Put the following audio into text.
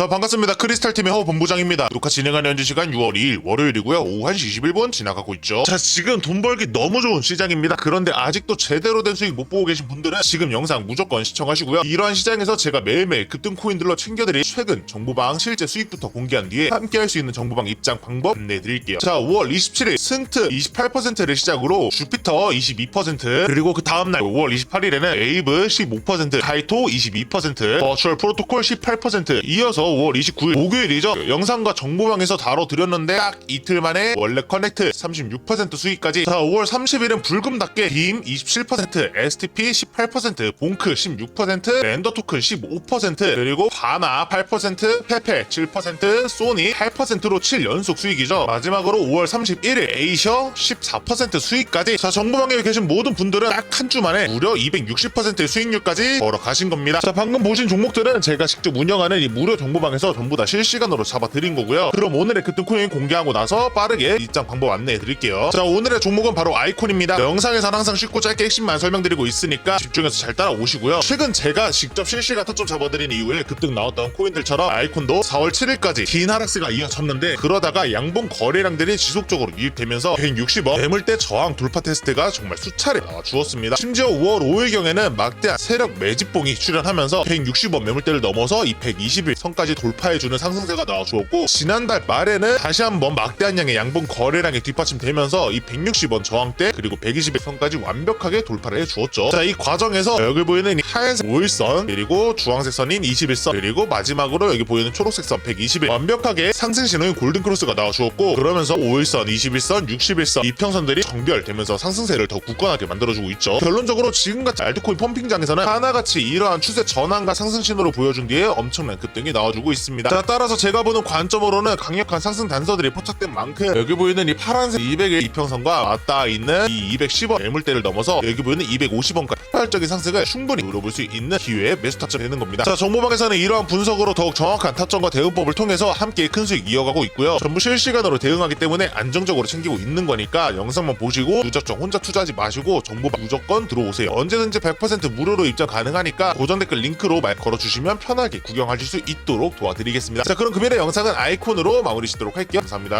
자 반갑습니다. 크리스탈 팀의 허 본부장입니다. 녹화 진행하는 현재 시간 6월 2일 월요일이고요. 오후 1시 21분 지나가고 있죠. 자 지금 돈 벌기 너무 좋은 시장입니다. 그런데 아직도 제대로 된 수익 못 보고 계신 분들은 지금 영상 무조건 시청하시고요. 이러한 시장에서 제가 매일매일 급등 코인들로 챙겨드릴 최근 정보방 실제 수익부터 공개한 뒤에 함께 할 수 있는 정보방 입장 방법 안내해드릴게요. 자 5월 27일 승트 28%를 시작으로 주피터 22% 그리고 그 다음날 5월 28일에는 에이브 15% 카이토 22% 버추얼 프로토콜 18% 이어서 5월 29일 목요일이죠? 영상과 정보방에서 다뤄드렸는데 딱 이틀 만에 원래 커넥트 36% 수익까지 자 5월 30일은 불금답게 빔 27% STP 18% 봉크 16% 랜더 토큰 15% 그리고 바나 8% 페페 7% 소니 8%로 7연속 수익이죠. 마지막으로 5월 31일 에이셔 14% 수익까지 자 정보방에 계신 모든 분들은 딱 한 주 만에 무려 260%의 수익률까지 벌어 가신 겁니다. 자 방금 보신 종목들은 제가 직접 운영하는 이 무료 정보 방에서 전부 다 실시간으로 잡아드린 거고요. 그럼 오늘의 급등코인 공개하고 나서 빠르게 입장 방법 안내해 드릴게요. 자 오늘의 종목은 바로 아이콘입니다. 영상에서 항상 쉽고 짧게 핵심만 설명드리고 있으니까 집중해서 잘 따라오시고요. 최근 제가 직접 실시간 타점 잡아드린 이후에 급등 나왔던 코인들처럼 아이콘도 4월 7일까지 긴 하락세가 이어졌는데 그러다가 양봉 거래량들이 지속적으로 유입되면서 160원 매물대 저항 돌파 테스트가 정말 수차례 나와 주었습니다. 심지어 5월 5일경에는 막대한 세력 매집봉이 출현하면서 160원 매물대를 넘어서 이 120일 선까지 돌파해주는 상승세가 나와 주었고 지난달 말에는 다시 한번 막대한 양의 양봉 거래량이 뒷받침되면서 이 160원 저항대 그리고 120일 선까지 완벽하게 돌파를 해주었죠. 자 이 과정에서 여기 보이는 이 하얀색 5일선 그리고 주황색 선인 21선 그리고 마지막으로 여기 보이는 초록색 선 120일 완벽하게 상승 신호인 골든크로스가 나와 주었고 그러면서 5일선 21선 61선 이평선들이 정결되면서 상승세를 더 굳건하게 만들어주고 있죠. 결론적으로 지금같이 알트코인 펌핑장에서는 하나같이 이러한 추세 전환과 상승 신호를 보여준 뒤에 엄청난 급등이 나와 주고 있습니다. 자 따라서 제가 보는 관점으로는 강력한 상승 단서들이 포착된 만큼 여기 보이는 이 파란색 200의 이평선과 맞닿아 있는 이 210원 매물대를 넘어서 여기 보이는 250원까지 폭발적인 상승을 충분히 노려볼 수 있는 기회의 매수 타점이 되는 겁니다. 자 정보방에서는 이러한 분석으로 더욱 정확한 타점과 대응법을 통해서 함께 큰 수익 이어가고 있고요. 전부 실시간으로 대응하기 때문에 안정적으로 챙기고 있는 거니까 영상만 보시고 무작정 혼자 투자하지 마시고 정보방 무조건 들어오세요. 언제든지 100% 무료로 입장 가능하니까 고정 댓글 링크로 말 걸어주시면 편하게 구경하실 수 있도록 도와드리겠습니다. 자 그럼 금일의 영상은 아이콘으로 마무리 짓도록 할게요. 감사합니다